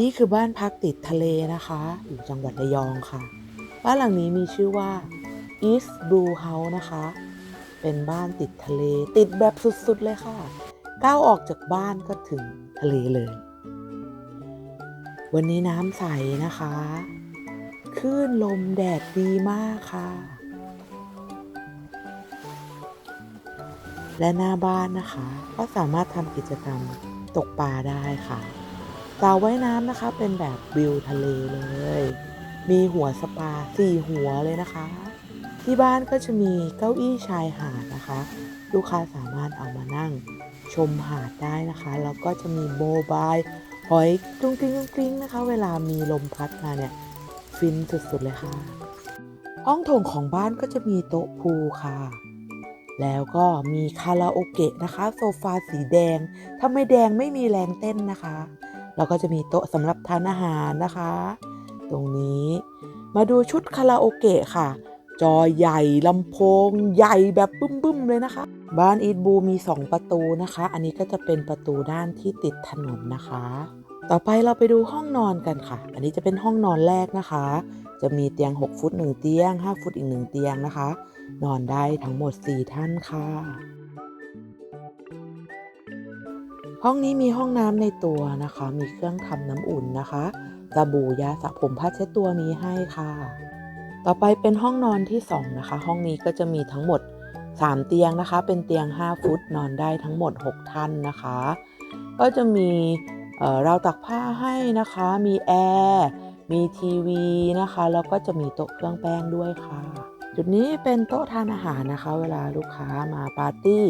นี่คือบ้านพักติดทะเลนะคะ อยู่จังหวัดระยองค่ะ บ้านหลังนี้มีชื่อว่า East Blue House นะคะ เป็นบ้านติดทะเล ติดแบบสุดๆเลยค่ะ ก้าวออกจากบ้านก็ถึงทะเลเลย วันนี้น้ำใสนะคะคลื่นลมแดดดีมากค่ะ และหน้าบ้านนะคะ ก็สามารถทำกิจกรรมตกปลาได้ค่ะ สระว่ายน้ำนะคะ เป็นแบบวิวทะเลเลย มีหัวสปาสี่หัวเลยนะคะ ที่บ้านก็จะมีเก้าอี้ชายหาดนะคะ ลูกค้าสามารถเอามานั่งชมหาดได้นะคะ แล้วก็จะมีโบบายหอยกรุ้งกริ้งกรุ้งกริ้งนะคะ เวลามีลมพัดมาเนี่ยฟินสุดๆเลยค่ะห้องโถงของบ้านก็จะมีโต๊ะพูค่ะ แล้วก็มีคาราโอเกะนะคะ โซฟาสีแดง ถ้าไม่แดงไม่มีแรงเต้นนะคะ แล้วก็จะมีโต๊ะสำหรับทานอาหารนะคะ ตรงนี้มาดูชุดคาราโอเกะค่ะ จอใหญ่ลำโพงใหญ่แบบบึ้มๆเลยนะคะ บ้านอีทบูมี 2 ประตูนะคะ อันนี้ก็จะเป็นประตูด้านที่ติดถนนนะคะ ต่อไปเราไปดูห้องนอนกันค่ะ อันนี้จะเป็นห้องนอนแรกนะคะ จะมีเตียง 6 ฟุต 1 เตียง 5 ฟุตอีก 1 เตียงนะคะ นอนได้ทั้งหมด 4 ท่านค่ะ ห้องนี้มีห้องน้ำในตัวนะคะ มีเครื่องทำน้ำอุ่นนะคะสบู่ยาสระผมผ้าเช็ดตัวมีให้ค่ะ ต่อไปเป็นห้องนอนที่2นะคะ ห้องนี้ก็จะมีทั้งหมด 3 เตียงนะคะ เป็นเตียง 5 ฟุตนอนได้ทั้งหมด 6 ท่านนะคะ ก็จะมีเราตักผ้าให้นะคะ มีแอร์มีทีวีนะคะ แล้วก็จะมีโต๊ะเครื่องแป้งด้วยค่ะ จุดนี้เป็นโต๊ะทานอาหารนะคะ เวลาลูกค้ามาปาร์ตี้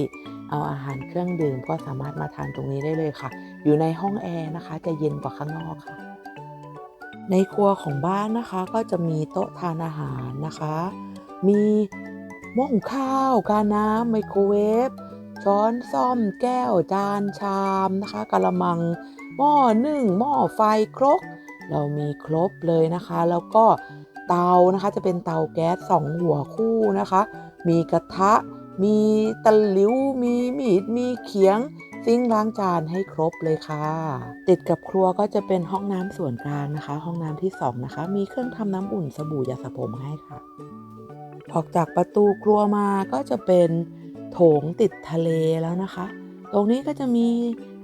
เอาอาหารเครื่องดื่มก็สามารถมาทานตรงนี้ได้เลยค่ะ อยู่ในห้องแอร์นะคะ จะเย็นกว่าข้างนอกค่ะ ในครัวของบ้านนะคะ ก็จะมีโต๊ะทานอาหารนะคะ มีหม้อหุงข้าวกาน้ำไมโครเวฟช้อนซ่อมแก้วจานชามนะคะกะละมัง หม้อนึ่งหม้อไฟครก เรามีครบเลยนะคะ แล้วก็เตานะคะจะเป็นเตาแก๊สสองหัวคู่นะคะ มีกระทะ มีตะหลิว มีมีด มีเขียง ซิงล้างจานให้ครบเลยค่ะ ติดกับครัวก็จะเป็นห้องน้ำส่วนกลางนะคะ ห้องน้ำที่สองนะคะ มีเครื่องทำน้ำอุ่นสบู่ยาสระผมให้ค่ะ ออกจากประตูครัวมาก็จะเป็นโถงติดทะเลแล้วนะคะ ตรงนี้ก็จะมี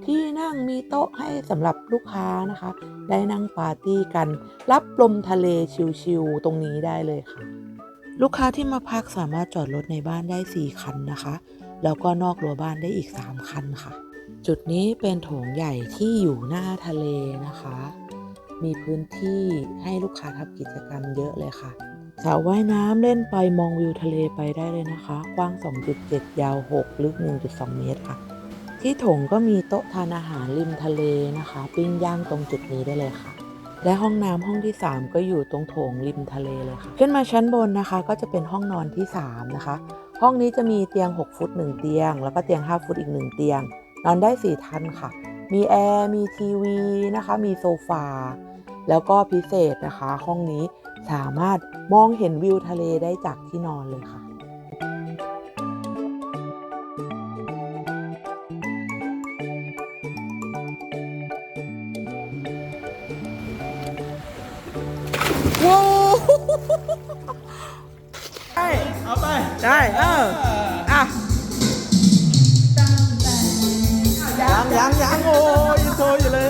ที่นั่งมีโต๊ะให้สำหรับลูกค้านะคะ ได้นั่งปาร์ตี้กัน รับลมทะเลชิลๆตรงนี้ได้เลยค่ะ ลูกค้าที่มาพักสามารถจอดรถในบ้านได้ 4 คันนะคะ แล้วก็นอกรั้วบ้านได้อีก 3 คันค่ะ จุดนี้เป็นโถงใหญ่ที่อยู่หน้าทะเลนะคะ มีพื้นที่ให้ลูกค้าทำกิจกรรมเยอะเลยค่ะสระว่ายน้ำเล่นไปมองวิวทะเลไปได้เลยนะคะ กว้าง 2.7 ยาว 6 ลึก 1.2 เมตรค่ะ ที่โถงก็มีโต๊ะทานอาหารริมทะเลนะคะ ปิ้งย่างตรงจุดนี้ได้เลยค่ะ และห้องน้ำห้องที่ 3 ก็อยู่ตรงโถงริมทะเลเลยค่ะ ขึ้นมาชั้นบนนะคะก็จะเป็นห้องนอนที่ 3 นะคะ ห้องนี้จะมีเตียง 6 ฟุต 1 เตียง แล้วก็เตียง 5 ฟุตอีก 1 เตียง นอนได้ 4ท่านค่ะ มีแอร์ มีทีวีนะคะ มีโซฟา แล้วก็พิเศษนะคะ ห้องนี้สามารถมองเห็นวิวทะเลได้จากที่นอนเลยค่ะ ว้าวได้เอาไป ได้ เออ อะยังยังยังโอ้ยยังโชว์อยู่เลย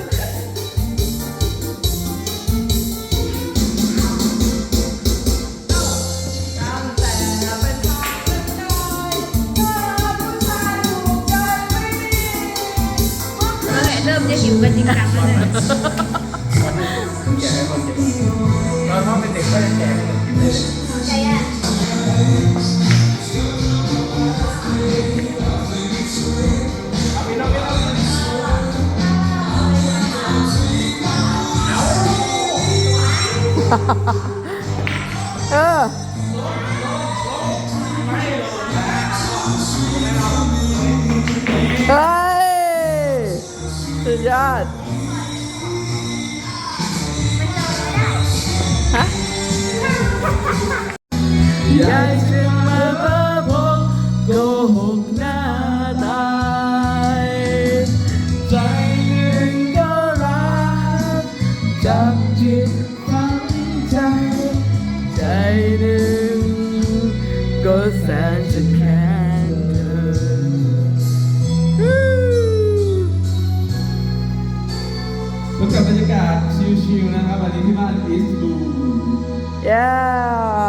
เริ่มจะหิวกันจริงจังแล้วเนี่ย อนเขาเป็นเด็กก็ยังแก่ไม่เหมือนกินเลยเออเฮ้ยสุดยอด อยากจะมาเพ้อพบโกหกหน้าตายใจหนึ่งก็รักจับจิตฝังใจ ใจหนึ่งก็แสนจะ พบกับบรรยากาศชิลๆนะครับวันนี้ที่บ้านอีสต์บู yeah